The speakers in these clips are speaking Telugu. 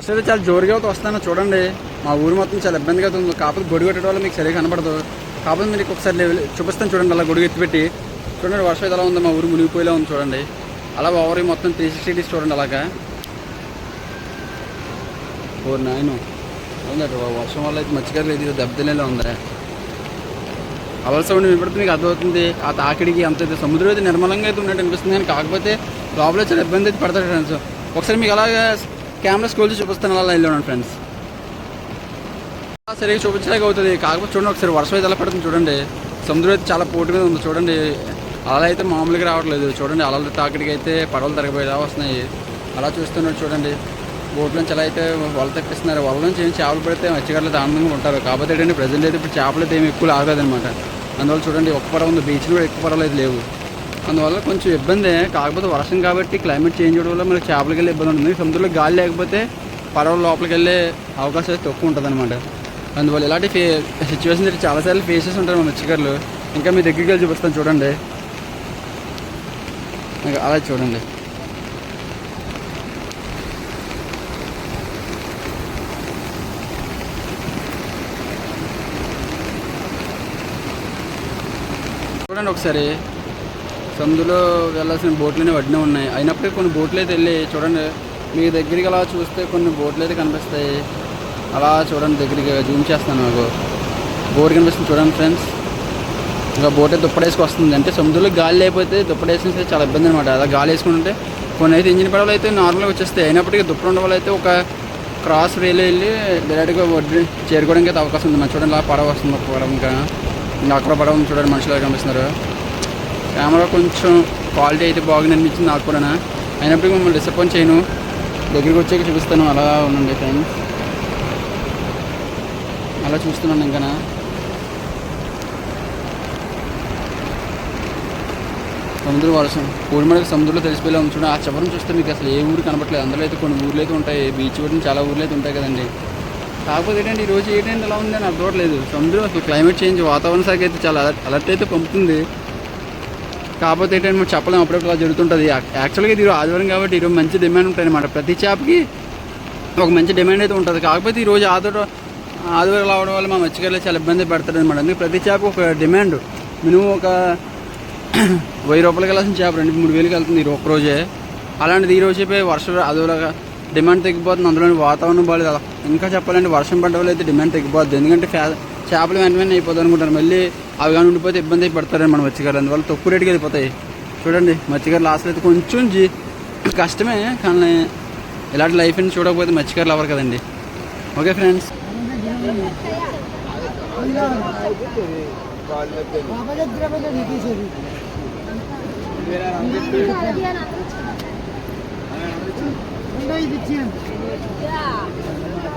ఫస్ట్ అయితే చాలా జోరుగా అయితే వస్తాను. చూడండి మా ఊరు మొత్తం చాలా ఇబ్బందిగా ఉంది. కాకపోతే గొడుగు పెట్టడం వల్ల మీకు సరిగా కనబడదు. కాకపోతే మీకు ఒకసారి చూపిస్తాను చూడండి అలా గొడుగు ఎత్తిపెట్టి. చూడండి వర్షం అయితే ఎలా ఉంది మా ఊరు మునిగిపోయేలా ఉంది చూడండి. అలా ఓవర్ మొత్తం త్రీ సిక్స్టీ డేస్ చూడండి అలాగా. ఫోర్ నైన్ వర్షం వల్ల అయితే మత్స్యకారులు ఇది దెబ్బతినేలా ఉంది. అలల సౌండ్ వినపడుతుంది మీకు అర్థమవుతుంది. ఆ తాకిడికి అంత అయితే సముద్రం అయితే నిర్మలంగా అయితే ఉన్నట్టు అనిపిస్తుంది. కానీ కాకపోతే లోపల చాలా ఇబ్బంది అయితే పడతాడు ఫ్రెండ్స్. ఒకసారి మీకు అలాగా కెమెరా స్కూల్ చూపిస్తాను అలా వెళ్ళాను ఫ్రెండ్స్ సరిగ్గా చూపించలేక అవుతుంది కాకపోతే చూడండి ఒకసారి వర్షం అయితే ఎలా పడుతుంది చూడండి. సముద్రం అయితే చాలా పోటీ మీద ఉంది చూడండి. అలా అయితే మామూలుగా రావట్లేదు. చూడండి అలా తాకిడికి అయితే పడవలు తరగబోయేలా వస్తున్నాయి. అలా చూస్తున్నాడు చూడండి. బోట్ నుంచి అలా అయితే వల తెప్పిస్తున్నారు వల నుంచి ఏం చేపలు పడితే మత్స్యకారులు ఆనందంగా ఉంటారు. కాకపోతే ఏంటంటే ప్రజెంట్ అయితే ఇప్పుడు చేపలు అయితే ఏమి ఎక్కువ లాగలేదన్నమాట. అందువల్ల చూడండి ఒక్క పడవ ఉంది. బీచ్లు కూడా ఎక్కువ పడవలు అయితే లేవు. అందువల్ల కొంచెం ఇబ్బందే. కాకపోతే వర్షం కాబట్టి క్లైమేట్ చేంజ్ అవడం వల్ల మనకి చేపలకి వెళ్ళే ఇబ్బంది ఉంటుంది సముద్రంలో గాలి లేకపోతే పడవ లోపలికి వెళ్ళే అవకాశం అయితే తక్కువ ఉంటుంది అనమాట అందువల్ల ఇలాంటి ఫే సిచ్యువేషన్ చాలాసార్లు ఫేస్ ఫేసెస్ ఉంటారు మన మత్స్యకారులు. ఇంకా మీ దగ్గరికి వెళ్ళి చూపిస్తాను చూడండి. ఇంకా అలా చూడండి. చూడండి ఒకసారి. సందులో వెళ్ళాల్సిన బోట్లనే వడ్డీనే ఉన్నాయి. అయినప్పటికీ కొన్ని బోట్లు అయితే వెళ్ళి చూడండి. మీ దగ్గరికి అలా చూస్తే కొన్ని బోట్లు అయితే కనిపిస్తాయి. అలా చూడండి దగ్గరికి. జూమ్ చేస్తాను నాకు బోట్ కనిపిస్తుంది చూడండి ఫ్రెండ్స్. ఇంకా బోట్ అయితే దుప్పడేసుకు వస్తుంది. అంటే సముద్రంలో గాలి లేకపోతే దుప్పడేసిన చాలా ఇబ్బంది అనమాట అలా గాలి వేసుకుంటే కొన్ని అయితే ఇంజిన్ పడవలు అయితే నార్మల్గా వచ్చేస్తాయి. అయినప్పటికీ దుప్పటి ఉండడం అయితే ఒక క్రాస్ రైలు వెళ్ళి డైరెక్ట్గా వడ్డీ చేరుకోవడానికి అయితే అవకాశం ఉంది. మరి చూడండి అలా పడవ వస్తుంది. ఒక పడవ ఇంకా. ఇంకా అక్కడ పడవ చూడండి. మనుషులు కనిపిస్తున్నారు. కెమెరా కొంచెం క్వాలిటీ అయితే బాగుంది అనిపించింది నాకు కూడా అయినప్పటికీ మిమ్మల్ని డిసప్పాయింట్ చేయను. దగ్గరికి వచ్చాక చూపిస్తాను అలా ఉండండి ఫ్రెండ్స్ అలా చూస్తున్నాను ఇంకా సముద్ర వర్షం కోడిమడకి సముద్రంలో తెలిసిపోయేలా ఉంది చూడండి. ఆ చివరం చూస్తే మీకు అసలు ఏ ఊరు కనపట్లేదు అందులో అయితే కొన్ని ఊర్లు అయితే ఉంటాయి. బీచ్ కూడా చాలా ఊర్లు అయితే ఉంటాయి కదండి. కాకపోతే ఏంటంటే ఈ రోజు ఏంటంటే ఎలా ఉంది అని అర్థమవట్లేదు సముద్రం అసలు క్లైమేట్ చేంజ్ వాతావరణ శాఖ అయితే చాలా అలర్ట్ అయితే పంపుతుంది. కాకపోతే ఏంటంటే మనం చెప్పలేము అప్పుడప్పుడు అలా జరుగుతుంటుంది. యాక్చువల్గా ఇది ఆదివారం కాబట్టి ఈరోజు మంచి డిమాండ్ ఉంటుంది అనమాట ప్రతి చేపకి ఒక మంచి డిమాండ్ అయితే ఉంటుంది. కాకపోతే ఈరోజు ఆదివారం ఆదివారం రావడం వల్ల మా మత్స్యకారులు చాలా ఇబ్బంది పడతారు అనమాట అందుకే ప్రతి చేప ఒక డిమాండ్. మినిమం ఒక వెయ్యి రూపాయలకి వెళ్ళాల్సిన చేప రెండు మూడు వేలకి వెళ్తుంది ఒక రోజే. అలాంటిది ఈ రోజు చెప్పే వర్షం అదోలాగా డిమాండ్ తగ్గిపోతుంది. అందులో వాతావరణం బాగాలేదు అలా ఇంకా చెప్పాలంటే వర్షం పడ్డ వల్ల అయితే డిమాండ్ తగ్గిపోద్ది. ఎందుకంటే చేపలు వెంటనే అయిపోతుంది అనుకుంటారు. మళ్ళీ అవి కానీ ఉండిపోతే ఇబ్బంది పడతారని మన మత్స్యకారులు. అందువల్ల తక్కువ రేటుకి వెళ్ళిపోతాయి. చూడండి మత్స్యకారులు లాస్ట్ అయితే కొంచెం జీ. కష్టమే కానీ ఇలాంటి లైఫ్ని చూడకపోతే మత్స్యకారులు అవ్వరు కదండి. Okay friends?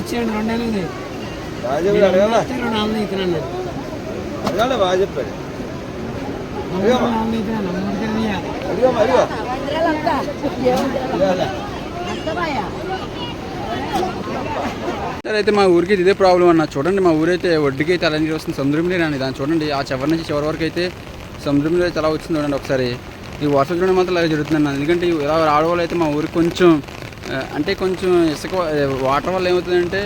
ఇచ్చేయండి రెండు నెలలు బాగా చెప్పాడు అడగాల రెండు నాలుగు ఇస్తున్నాను అడగాల బాగా చెప్పాడు. సరే అయితే మా ఊరికి ఇదే ప్రాబ్లం అన్న. చూడండి మా ఊరైతే వడ్డీకి అయితే అలా నీరు వస్తుంది. సముద్రం నీరు అని దాన్ని చూడండి ఆ చివరి నుంచి చివరి వరకు అయితే సముద్రం నీరు అయితే ఎలా వచ్చింది చూడండి ఒకసారి. ఈ వర్షం చూడడం మాత్రం ఇలా జరుగుతుంది అన్న ఎందుకంటే ఇలా రావడం అయితే మా ఊరికి కొంచెం అంటే కొంచెం ఇసుక వాటర్ వల్ల ఏమవుతుందంటే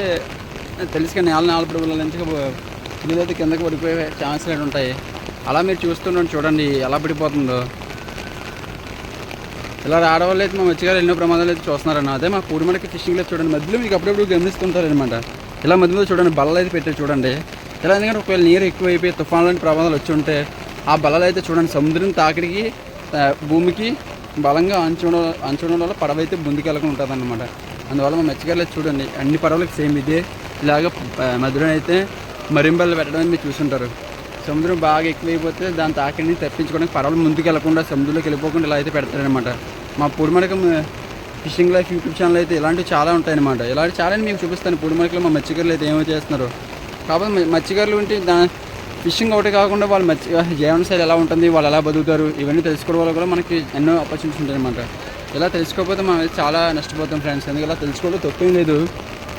తెలుసు కానీ నేల నేల పురుగుల నుంచి ఇల్లు కిందకి పడిపోయే ఛాన్సులు అయితే ఉంటాయి. అలా మీరు చూస్తుండండి చూడండి ఎలా పడిపోతుందో. ఇలా రావడం అయితే మా మంచిగా ఎన్నో ప్రమాదాలు అయితే చూస్తున్నారన్న. అదే మా పూడిమడకి ఫిషింగ్ లేదు చూడండి మధ్యలో మీకు అప్పుడప్పుడు గమనిస్తుంటారనమాట ఇలా మధ్యలో చూడండి బల్లలు అయితే పెట్టారు చూడండి. ఇలా ఎందుకంటే ఒకవేళ నీరు ఎక్కువైపోయి తుఫాన్ లాంటి ప్రమాదాలు వచ్చి ఉంటే ఆ బల్లలు అయితే చూడండి సముద్రం తాకిడికి భూమికి బలంగా అంచడం అంచడం వల్ల పడవ అయితే ముందుకెళ్ళకుండా ఉంటుంది అనమాట అందువల్ల మా మత్స్యకారులు అయితే చూడండి అన్ని పడవలకు సేమ్ ఇదే. ఇలాగ ఆ, మధ్యలో అయితే మరింబలు పెట్టడం అనేది మీరు చూసుంటారు. సముద్రం బాగా ఎక్కువైపోతే దాని తాకిడిని తప్పించుకోవడానికి పడవలు ముందుకు వెళ్ళకుండా సముద్రంలోకి వెళ్ళిపోకుండా ఇలా అయితే పెడతారనమాట మా Podimadakam fishing life YouTube channel అయితే ఇలాంటివి చాలా ఉంటాయన్నమాట. ఇలాంటి చాలా మీకు చూపిస్తాను. పూడిమడకలో మా మత్స్యకారులు అయితే ఏమో చేస్తున్నారు. కాకపోతే మత్స్యకారులు ఉంటే దా ఫిషింగ్ ఒకటి కాకుండా వాళ్ళు మంచి జీవన శైలి ఎలా ఉంటుంది వాళ్ళు ఎలా బతుకుతారు ఇవన్నీ తెలుసుకోవడం వల్ల కూడా మనకి ఎన్నో ఆపర్చునిటీస్ ఉంటాయి అనమాట ఇలా తెలుసుకోకపోతే మనం చాలా నష్టపోతాం ఫ్రెండ్స్ ఎందుకు ఇలా తెలుసుకోవడం తప్పేం లేదు.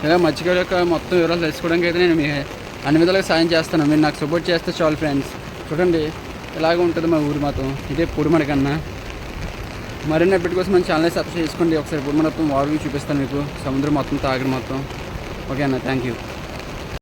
ఇలా మత్స్యకారు యొక్క మొత్తం వివరాలు తెలుసుకోవడానికి అయితే నేను మీ అన్ని విధాలుగా సాయం చేస్తాను. మీరు నాకు సపోర్ట్ చేస్తే చాలు ఫ్రెండ్స్ చూడండి ఇలాగ ఉంటుంది మా ఊరు మాత్రం. ఇదే పొడిమడకన్నా మరిన్ని అప్డేట్ కోసం మన ఛానల్ సబ్స్క్రైబ్ చేసుకోండి. ఒకసారి పొడిమడకం వారు చూపిస్తాను మీకు. సముద్రం మొత్తం తాగడం మొత్తం. ఓకే అన్న థ్యాంక్ యూ